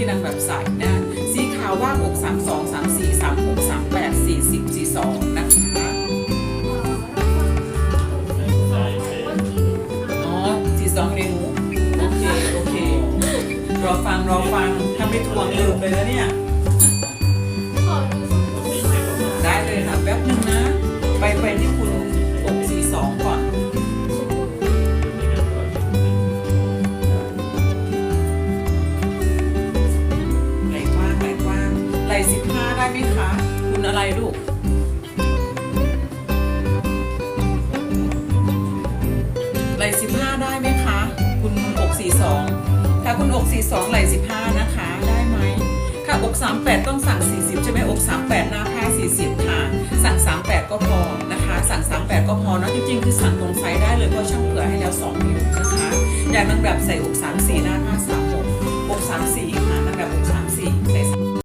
ที่นางแบบใส่นะสีขาวว่างอก32 34 36 38 40 42นะคะอ๋อ42นิ้วโอเคโอเครอฟังรอฟังถ้าไม่ทวงลืมไปแล้วเนี่ย สิบห้าได้ไหมคะ คุณอะไรลูก ไหลสิบห้าได้ไหมคะ คุณอกสี่สองถ้าคุณอกสี่สองไหลสิบห้านะคะ ได้ไหมค่ะอกสามแปดต้องสั่งสี่สิบใช่ไหมอกสามแปดหน้าผ้าสี่สิบค่ะ สั่งสามแปดก็พอนะคะ สั่งสามแปดก็พอนะจริงๆ คือสั่งตรงไซส์ได้เลยเพราะช่างเผื่อให้แล้วสองนิ้วนะคะ อย่างนางแบบใส่อกสามสี่หน้าผ้าสามหกอกสามสี่